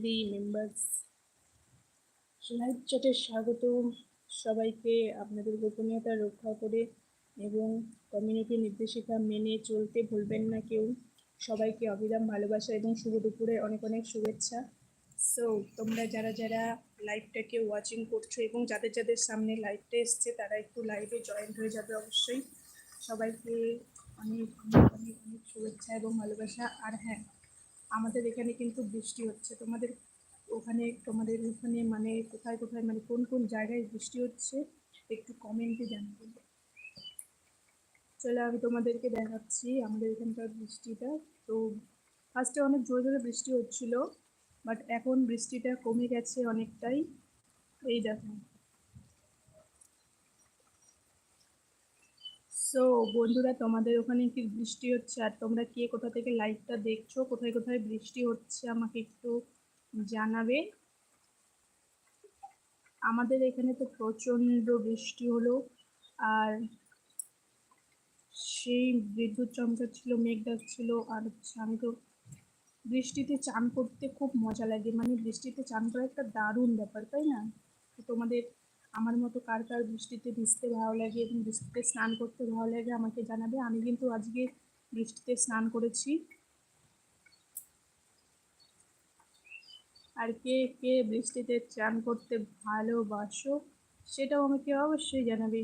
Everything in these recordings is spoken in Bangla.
ফ্যামিলি মেম্বার্স লাইভ চ্যাটে স্বাগত সবাইকে আপনাদের গোপনীয়তা রক্ষা করে এবং কমিউনিটি নির্দেশিকা মেনে চলতে ভুলবেন না কেউ। সবাইকে অবিরাম ভালোবাসা এবং শুভ দুপুরে অনেক অনেক শুভেচ্ছা। সো তোমরা যারা যারা লাইভটাকে ওয়াচিং করছ এবং যাদের যাদের সামনে লাইভটা এসছে, তারা একটু লাইভে জয়েন হয়ে যাবে অবশ্যই। সবাইকে অনেক অনেক অনেক অনেক শুভেচ্ছা এবং ভালোবাসা। আর হ্যাঁ আমাদের এখানে কিন্তু বৃষ্টি হচ্ছে। তোমাদের ওখানে তোমাদের ওখানে মানে কোথায় কোথায় মানে কোন কোন জায়গায় বৃষ্টি হচ্ছে একটু কমেন্টে জানাবে। চলো আমি তোমাদেরকে দেখাচ্ছি আমাদের এখানকার বৃষ্টিটা। তো ফার্স্টে অনেক জোরে জোরে বৃষ্টি হচ্ছিল বাট এখন বৃষ্টিটা কমে গেছে অনেকটাই। এই দেখো। সো বন্ধুরা, তোমাদের ওখানে কি বৃষ্টি হচ্ছে? আর তোমরা কে কোথা থেকে লাইভটা দেখছ? কোথায় কোথায় বৃষ্টি হচ্ছে? আমাকে একটু জানাবে। আমাদের এখানে তো প্রচণ্ড বৃষ্টি হলো। আর সেই বিদ্যুৎ চমকাচ্ছিল, মেঘ ডাকছিল, আর হচ্ছে আমি তো বৃষ্টিতে চান করতে খুব মজা লাগে। মানে বৃষ্টিতে চান করা একটা দারুণ ব্যাপার, তাই না? তোমাদের আমার মতো কার কার বৃষ্টিতে ভিজতে ভালো লাগে এবং বৃষ্টিতে স্নান করতে ভালো লাগে আমাকে জানাবে। আমি কিন্তু আজকে বৃষ্টিতে স্নান করেছি। আর কে কে বৃষ্টিতে চান করতে ভালোবাসো, সেটাও আমাকে অবশ্যই জানাবে।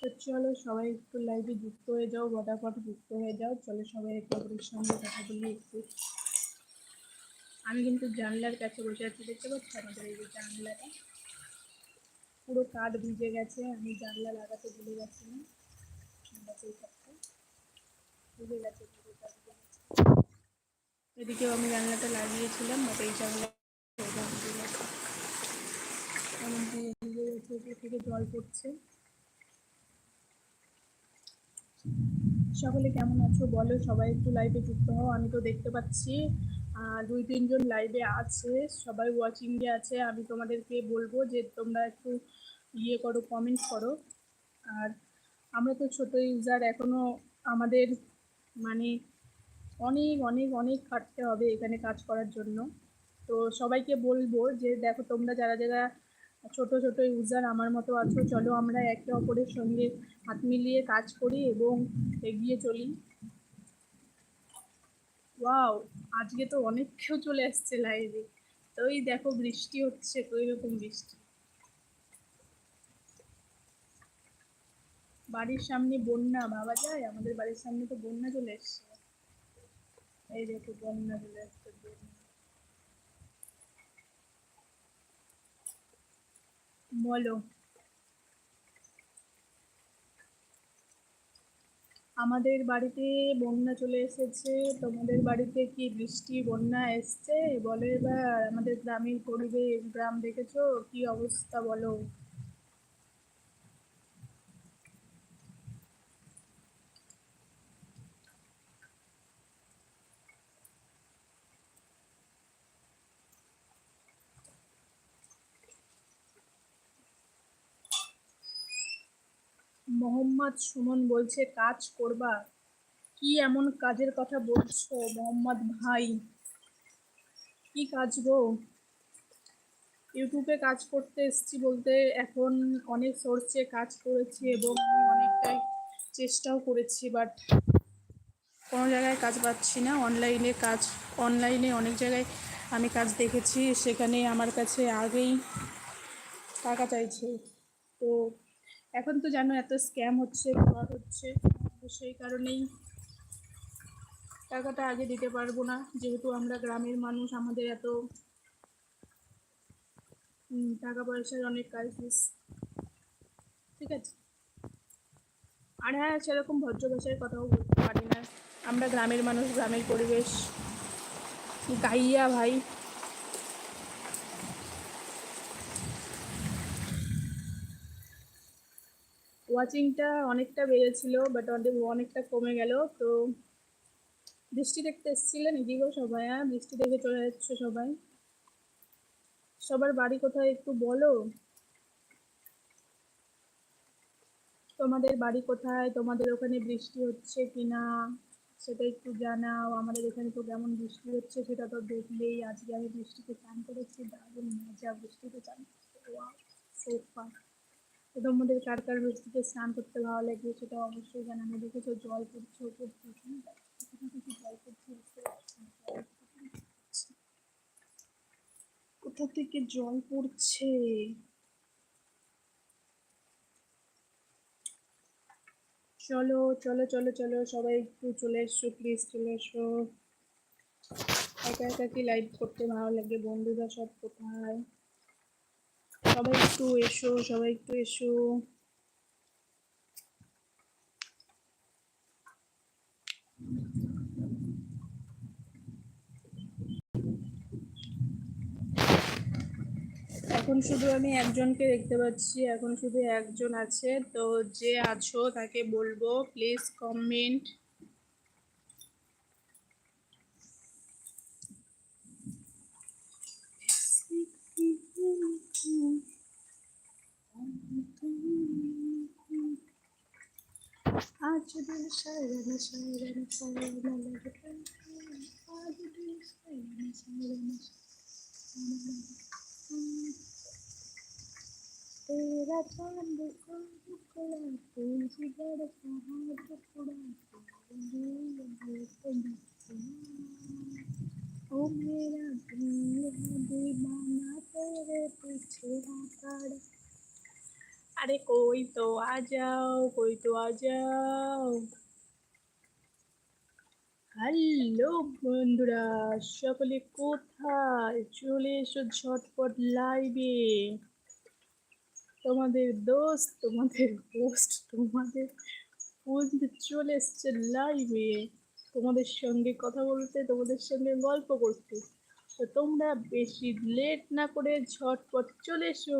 তো চলো সবাই একটু লাইভে যুক্ত হয়ে যাও ফটাফট যুক্ত হয়ে যাও। চলো সবাই একে অপরের সঙ্গে কথা বলি একটু। আমি কিন্তু জানলার কাছে বসে আছি, দেখতে পাচ্ছি আমাদের এই যে জানলাটা? পুরো কাঠ ভিজে গেছে, আমি জানলা লাগাতে ভুলে গেছি না। গেছে এদিকেও আমি জানলাটা লাগিয়েছিলাম, বাট এই জানলা এমন থেকে জল পড়ছে। সকলে কেমন আছো? বলো, সবাই একটু লাইভে যুক্ত হও। আমি তো দেখতে পাচ্ছি দুই, তিনজন লাইভে আছে। সবাই ওয়াচিং ওয়াচিংয়ে আছে। আমি তোমাদেরকে বলব যে তোমরা একটু ইয়ে করো কমেন্ট করো। আর আমরা তো ছোট ইউজার এখনও আমাদের মানে অনেক অনেক অনেক খাটতে হবে এখানে কাজ করার জন্য। তো সবাইকে বলব যে দেখো, তোমরা যারা যারা ছোট ছোট ইউজার আমার মতো আছো, চলো আমরা একে অপরের সঙ্গে হাত মিলিয়ে কাজ করি এবং এগিয়ে চলি। ওয়াও আজকে তো অনেক কেউ চলে আসছে লাইভে তো ওই দেখো বৃষ্টি হচ্ছে, তো এরকম বৃষ্টি। বাড়ির সামনে বন্যা ভাবা যায়? আমাদের বাড়ির সামনে তো বন্যা চলে এসছে। এই দেখো বন্যা চলে আসছে বলো। আমাদের বাড়িতে বন্যা চলে এসেছে। তোমাদের বাড়িতে কি বৃষ্টি, বন্যা এসছে? বলো এবার। আমাদের গ্রামের পরিবেশ, গ্রাম দেখেছ? কি অবস্থা বলো। মোহাম্মদ সুমন বলছে, কাজ করবা? কি এমন কাজের কথা বলছো মোহাম্মদ ভাই? কি কাজ গো? ইউটিউবে কাজ করতে এসছি বলতে এখন অনেক সোর্সে কাজ করেছি এবং অনেকটাই চেষ্টাও করেছি বাট কোনো জায়গায় কাজ পাচ্ছি না। অনলাইনে কাজ, অনলাইনে অনেক জায়গায় আমি কাজ দেখেছি, সেখানে আমার কাছে আগেই টাকা চাইছে। তো এখন তো জানো এত স্ক্যাম হচ্ছে ফ্রড হচ্ছে, তো সেই কারণেই টাকাটা আগে দিতে পারব না। যেহেতু আমরা গ্রামের মানুষ, আমাদের এত টাকা পয়সার অনেক ক্রাইসিস ঠিক আছে? আর হ্যাঁ সেরকম ভদ্র ভাষায় কথাও বলতে পারি না। আমরা গ্রামের মানুষ, গ্রামের পরিবেশ। গাইয়া ভাই ওয়াচিংটা অনেকটা বেড়েছিল বাট অনেকটা কমে গেল। তো বৃষ্টি দেখতে এসেছিলেন এদিকেও সবাই হ্যাঁ? বৃষ্টি দেখে চলে যাচ্ছে সবাই। সবার বাড়ি কোথায় একটু বলো? তোমাদের বাড়ি কোথায়? তোমাদের ওখানে বৃষ্টি হচ্ছে কিনা? সেটা একটু জানাও। আমাদের এখানে তো কেমন বৃষ্টি হচ্ছে সেটা তো দেখলেই আজকে আমি বৃষ্টিতে চান করেছি, দারুণ মজা। বৃষ্টিতে চান তোমাদের কার কার বৃষ্টিতে স্নান করতে ভালো লাগে সেটা অবশ্যই জানানো দেখেছ, জল পড়ছে পড়ছে। কোথা থেকে জল পড়ছে? চলো চলো চলো চলো, সবাই একটু চলে এসো প্লিজ চলে এসো। একা একা কি লাইভ করতে ভালো লাগে? বন্ধুরা সব কোথায়? সবাই একটু এসো, সবাই একটু এসো। এখন শুধু আমি একজনকে দেখতে পাচ্ছি, এখন শুধু একজন আছে। তো যে আছো তাকে বলব please comment तेरा चांद को टुकड़ा तुझे बड़ कहाँ टुकड़ा ओ मेरा दिल है दीवाना तेरे पीछे पड़ा अरे कोई तो आ जाओ कोई तो आ जाओ হ্যালো বন্ধুরা সকলে কোথায় চলে এসো ঝটপট লাইভে তোমাদের দোস্ত তোমাদের পোস্ট তোমাদের বন্ধু চলে এসছে লাইভে তোমাদের সঙ্গে কথা বলতে তোমাদের সঙ্গে গল্প করতে তো তোমরা বেশি লেট না করে ঝটপট চলে এসো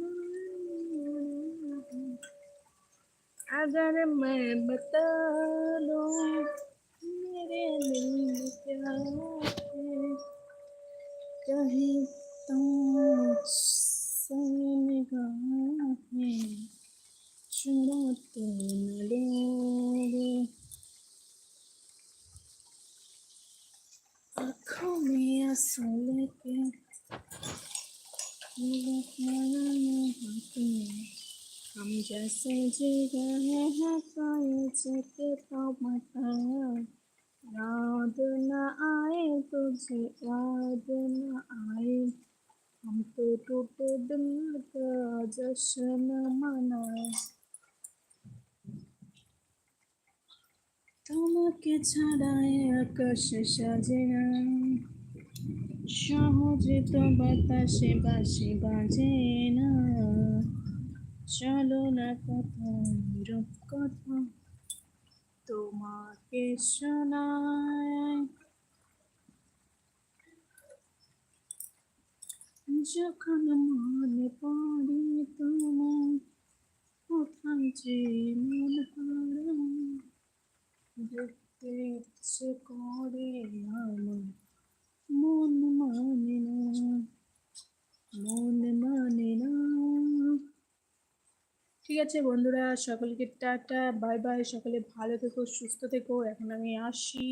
अगर मैं बता दूँ, मेरे दिल में क्या है? कहीं तुम निगाहें चुरा तो न लोगे आँखों में आँसू लेके हम जैसे जी रहे हैं कोई जिक्र तो बता याद न आए तुझे याद न आए हम तो टूटे दिल का जश्न मनाए তোমাকে ছাড়ায় আকাশ সাজে না সহজে তো বাতাসে বাসি বাজে না চলো না কথা, নীরব কথা। তোমাকে শোনায়। যখন মনে পড়ে তোমার কোথায় যে মন হারায়। দেখতে ইচ্ছে করে আমার মন মানে না মন মানে না ঠিক আছে বন্ধুরা, সকলকে টাটা, বাই বাই, সকলে ভালো থেকো, সুস্থ থেকো, এখন আমি আসি